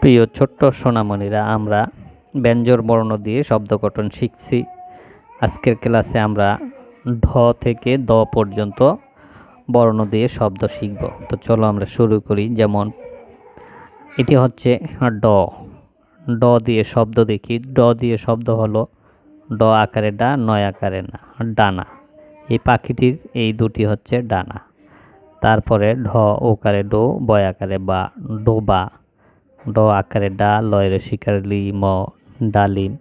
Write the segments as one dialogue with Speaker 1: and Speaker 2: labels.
Speaker 1: প্রিয় ছোট্ট সোনামণিরা, আমরা ব্যঞ্জর বর্ণ দিয়ে শব্দ গঠন শিখছি। আজকের ক্লাসে আমরা ঢ থেকে দ পর্যন্ত বর্ণ দিয়ে শব্দ শিখব। তো চলো আমরা শুরু করি। যেমন, এটি হচ্ছে ড। ড দিয়ে শব্দ দেখি। ড দিয়ে শব্দ হলো ড আকারে ডা, নয় আকারে না, ডানা। এই পাখিটির এই দুটি হচ্ছে ডানা। তারপরে ঢ, ওকারে ডো বয় আকারে বা, ডোবা। ড আকারে ডা, লয় রসিকার লি, ম ডালিম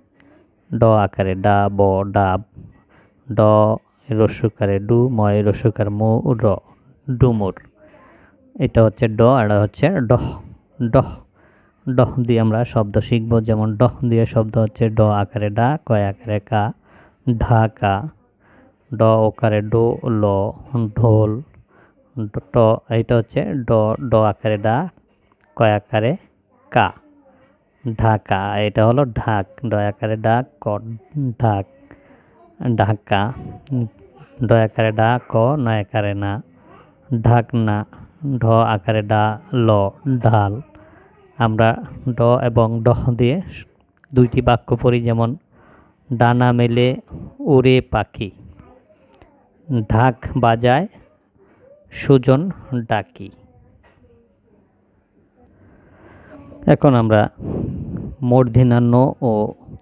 Speaker 1: ড আকারে ডা, ব ডাব ড, রসুকারে ডু ময় রসুকার মু, র ডুমুর এটা হচ্ছে ড, আর হচ্ছে ডহ ডহ ডহ দিয়ে আমরা শব্দ শিখব। যেমন ডহ দিয়ে শব্দ হচ্ছে ড আকারে ডা কয় আকারে কা ঢাকা ড ওকারে ডো, ল, ঢোল। ট এইটা হচ্ছে ড ড আকারে ডা কয় আকারে কা ঢাকা, এটা হলো ঢাক ড আকারে ডাক, ক, ঢাক, ঢাকা। ড আকারে ডা, ক নয় আকারে না ঢাকনা ঢ আকারে ডা, ল, ঢাল। আমরা ড এবং ডহ দিয়ে দুইটি বাক্য পড়ি, যেমন, ডানা মেলে উড়ে পাখি। ঢাক বাজায় সুজন ডাকি। এখন আমরা মূর্ধিনান্য ও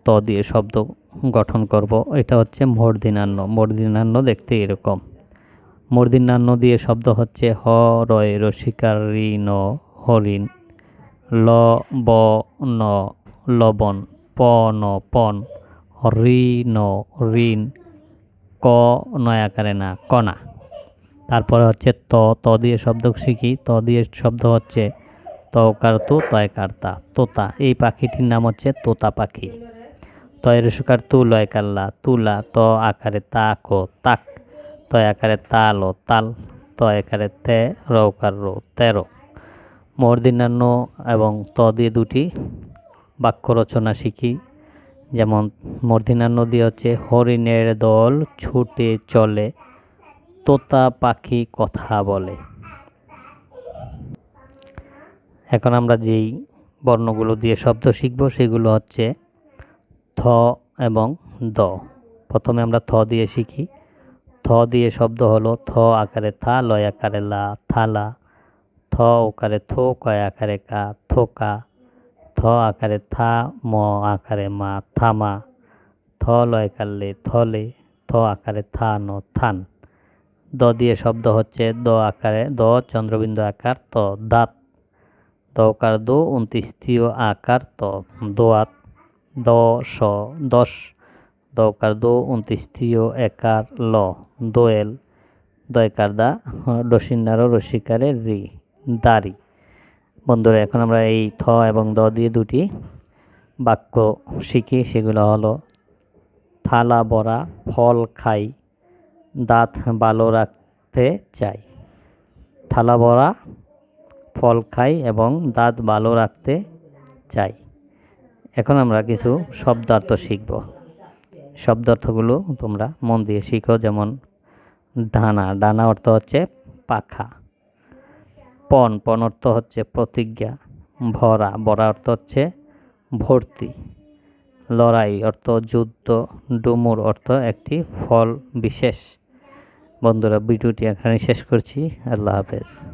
Speaker 1: ত দিয়ে শব্দ গঠন করব। এটা হচ্ছে মূর্ধিনান্য মূর্ধিনান্য দেখতে এরকম। মূর্ধিনান্য দিয়ে শব্দ হচ্ছে হ রয় রসিকার ঋণ হরিণ। ল, ব, ন, লবণ। প, ন পন ঋ ন, ঋণ। ক নয় আকারে না, কণা। তারপরে হচ্ছে ত। ত দিয়ে শব্দ শিখি। ত দিয়ে শব্দ হচ্ছে তকার তো তয়কার তা তোতা, এই পাখিটির নাম হচ্ছে তোতা পাখি। তয়ের সুকার তু লয় কাল্লা তুলা ত আকারে তা কো, তাক। তয় আকারে তাল ও তাল। তয় আকারে তে রৌকার রো তেরো। মর্দিনান্য এবং ত দিয়ে দুটি বাক্য রচনা শিখি। যেমন মর্দিনান্য দিয়ে হচ্ছে, হরিণের দল ছুটে চলে, তোতা পাখি কথা বলে। এখন আমরা যেই বর্ণগুলো দিয়ে শব্দ শিখব, সেগুলো হচ্ছে থ এবং দ। প্রথমে আমরা থ দিয়ে শিখি। থ দিয়ে শব্দ হলো থ আকারে থা, লয় আকারে লা, থালা। থ ওকারে থো, কয় আকারে কা, থোকা। থ আকারে থা, ম আকারে মা, থামা। থ লয় কাললে থলে, থ আকারে থা ন, থান। দ দিয়ে শব্দ হচ্ছে দ আকারে, দ চন্দ্রবিন্দু আকার, ত, দাঁত। দকার দো উনত্রিশীয় আকার ত দোয়াত দ স দশ। দকার দো উনত্রিশীয় একার ল দোয়েল। দয়কার দা ডসিন্নারো রসিকারে রি দাড়ি বন্ধুরা, এখন আমরা এই থ এবং দ দিয়ে দুটি বাক্য শিখি। সেগুলো হলো থালা বড়া, ফল খাই, দাঁত ভালো রাখতে চাই। থালা বড়া ফল খাই এবং দাঁত ভালো রাখতে চাই। এখন আমরা কিছু শব্দার্থ শিখব। শব্দার্থগুলো তোমরা মন দিয়ে শিখো, যেমন ডানা। ডানা অর্থ হচ্ছে পাখা। পণ। পণ অর্থ হচ্ছে প্রতিজ্ঞা। ভরা। ভরা অর্থ হচ্ছে ভর্তি। লড়াই অর্থ যুদ্ধ। ডুমুর অর্থ একটি ফল বিশেষ। বন্ধুরা, ভিডিওটি এখানে শেষ করছি। আল্লাহ হাফেজ।